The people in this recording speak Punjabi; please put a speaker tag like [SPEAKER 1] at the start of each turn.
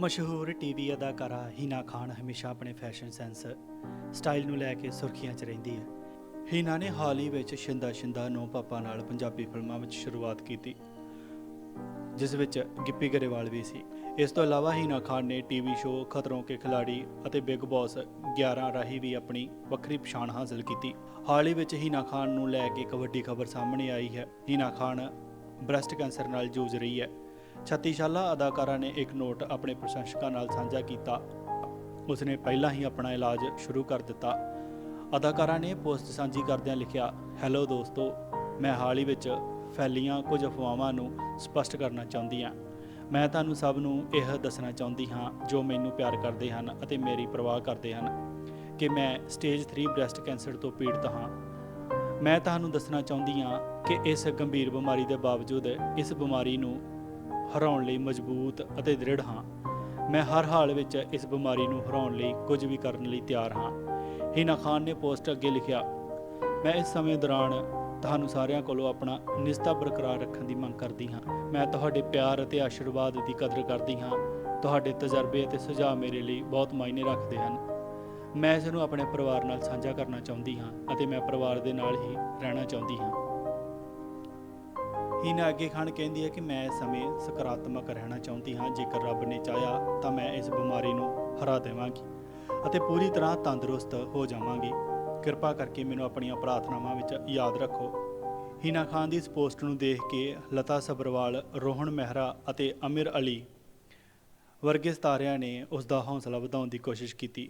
[SPEAKER 1] ਮਸ਼ਹੂਰ ਟੀਵੀ ਅਦਾਕਾਰਾ ਹੀਨਾ ਖਾਨ ਹਮੇਸ਼ਾ ਆਪਣੇ ਫੈਸ਼ਨ ਸੈਂਸ ਸਟਾਈਲ ਨੂੰ ਲੈ ਕੇ ਸੁਰਖੀਆਂ 'ਚ ਰਹਿੰਦੀ ਹੈ। ਹੀਨਾ ਨੇ ਹਾਲ ਹੀ ਵਿੱਚ ਸ਼ਿੰਦਾ ਸ਼ਿੰਦਾ ਨੋ ਪਾਪਾ ਨਾਲ ਪੰਜਾਬੀ ਫਿਲਮਾਂ ਵਿੱਚ ਸ਼ੁਰੂਆਤ ਕੀਤੀ, ਜਿਸ ਵਿੱਚ ਗਿੱਪੀ ਗਰੇਵਾਲ ਵੀ ਸੀ। ਇਸ ਤੋਂ ਇਲਾਵਾ ਹੀਨਾ ਖਾਨ ਨੇ ਟੀਵੀ ਸ਼ੋਅ ਖਤਰੋਂ ਕੇ ਖਿਲਾੜੀ ਅਤੇ ਬਿਗ ਬੌਸ 11 ਰਾਹੀਂ ਵੀ ਆਪਣੀ ਵੱਖਰੀ ਪਛਾਣ ਹਾਸਲ ਕੀਤੀ। ਹਾਲ ਹੀ ਵਿੱਚ ਹੀਨਾ ਖਾਨ ਨੂੰ ਲੈ ਕੇ ਇੱਕ ਵੱਡੀ ਖਬਰ ਸਾਹਮਣੇ ਆਈ ਹੈ। ਹੀਨਾ ਖਾਨ ਬ੍ਰੈਸਟ ਕੈਂਸਰ ਨਾਲ ਜੂਝ ਰਹੀ ਹੈ। 36 ਸਾਲਾ ਅਦਾਕਾਰਾ ਨੇ ਇੱਕ ਨੋਟ ਆਪਣੇ ਪ੍ਰਸ਼ੰਸਕਾਂ ਨਾਲ ਸਾਂਝਾ ਕੀਤਾ। ਉਸਨੇ ਪਹਿਲਾਂ ਹੀ ਆਪਣਾ ਇਲਾਜ ਸ਼ੁਰੂ ਕਰ ਦਿੱਤਾ। ਅਦਾਕਾਰਾ ਨੇ ਪੋਸਟ ਸਾਂਝੀ ਕਰਦਿਆਂ ਲਿਖਿਆ, ਹੈਲੋ ਦੋਸਤੋ, ਮੈਂ ਹਾਲ ਹੀ ਵਿੱਚ ਫੈਲੀਆਂ ਕੁਝ ਅਫਵਾਹਾਂ ਨੂੰ ਸਪਸ਼ਟ ਕਰਨਾ ਚਾਹੁੰਦੀ ਹਾਂ। ਮੈਂ ਤੁਹਾਨੂੰ ਸਭ ਨੂੰ ਇਹ ਦੱਸਣਾ ਚਾਹੁੰਦੀ ਹਾਂ, ਜੋ ਮੈਨੂੰ ਪਿਆਰ ਕਰਦੇ ਹਨ ਅਤੇ ਮੇਰੀ ਪਰਵਾਹ ਕਰਦੇ ਹਨ, ਕਿ ਮੈਂ ਸਟੇਜ 3 ਬ੍ਰੈਸਟ ਕੈਂਸਰ ਤੋਂ ਪੀੜਤ ਹਾਂ। ਮੈਂ ਤੁਹਾਨੂੰ ਦੱਸਣਾ ਚਾਹੁੰਦੀ ਹਾਂ ਕਿ ਇਸ ਗੰਭੀਰ ਬਿਮਾਰੀ ਦੇ ਬਾਵਜੂਦ ਇਸ ਬਿਮਾਰੀ ਨੂੰ ਹਰਾਉਣ ਲਈ ਮਜ਼ਬੂਤ ਅਤੇ ਦ੍ਰਿੜ ਹਾਂ। ਮੈਂ ਹਰ ਹਾਲ ਵਿੱਚ ਇਸ ਬਿਮਾਰੀ ਨੂੰ ਹਰਾਉਣ ਲਈ ਕੁਝ ਵੀ ਕਰਨ ਲਈ ਤਿਆਰ ਹਾਂ। ਹੀਨਾ ਖਾਨ ਨੇ ਪੋਸਟ ਅੱਗੇ ਲਿਖਿਆ, ਮੈਂ ਇਸ ਸਮੇਂ ਦੌਰਾਨ ਤੁਹਾਨੂੰ ਸਾਰਿਆਂ ਕੋਲੋਂ ਆਪਣਾ ਨਿਸਤਾ ਬਰਕਰਾਰ ਰੱਖਣ ਦੀ ਮੰਗ ਕਰਦੀ ਹਾਂ। ਮੈਂ ਤੁਹਾਡੇ ਪਿਆਰ ਅਤੇ ਆਸ਼ੀਰਵਾਦ ਦੀ ਕਦਰ ਕਰਦੀ ਹਾਂ। ਤੁਹਾਡੇ ਤਜਰਬੇ ਅਤੇ ਸੁਝਾਅ ਮੇਰੇ ਲਈ ਬਹੁਤ ਮਾਇਨੇ ਰੱਖਦੇ ਹਨ। ਮੈਂ ਇਸ ਨੂੰ ਆਪਣੇ ਪਰਿਵਾਰ ਨਾਲ ਸਾਂਝਾ ਕਰਨਾ ਚਾਹੁੰਦੀ ਹਾਂ ਅਤੇ ਮੈਂ ਪਰਿਵਾਰ ਦੇ ਨਾਲ ਹੀ ਰਹਿਣਾ ਚਾਹੁੰਦੀ ਹਾਂ। ਹੀਨਾ ਅੱਗੇ ਖਾਨ ਕਹਿੰਦੀ ਹੈ ਕਿ ਮੈਂ ਇਸ ਸਮੇਂ ਸਕਾਰਾਤਮਕ ਰਹਿਣਾ ਚਾਹੁੰਦੀ ਹਾਂ। ਜੇਕਰ ਰੱਬ ਨੇ ਚਾਹਿਆ ਤਾਂ ਮੈਂ ਇਸ ਬਿਮਾਰੀ ਨੂੰ ਹਰਾ ਦੇਵਾਂਗੀ ਅਤੇ ਪੂਰੀ ਤਰ੍ਹਾਂ ਤੰਦਰੁਸਤ ਹੋ ਜਾਵਾਂਗੀ। ਕਿਰਪਾ ਕਰਕੇ ਮੈਨੂੰ ਆਪਣੀਆਂ ਪ੍ਰਾਰਥਨਾਵਾਂ ਵਿੱਚ ਯਾਦ ਰੱਖੋ। ਹੀਨਾ ਖਾਨ ਦੀ ਇਸ ਪੋਸਟ ਨੂੰ ਦੇਖ ਕੇ ਲਤਾ ਸਬਰਵਾਲ, ਰੋਹਨ ਮਹਿਰਾ ਅਤੇ ਅਮਿਰ ਅਲੀ ਵਰਗੇ ਸਤਾਰਿਆਂ ਨੇ ਉਸ ਦਾ ਹੌਸਲਾ ਵਧਾਉਣ ਦੀ ਕੋਸ਼ਿਸ਼ ਕੀਤੀ।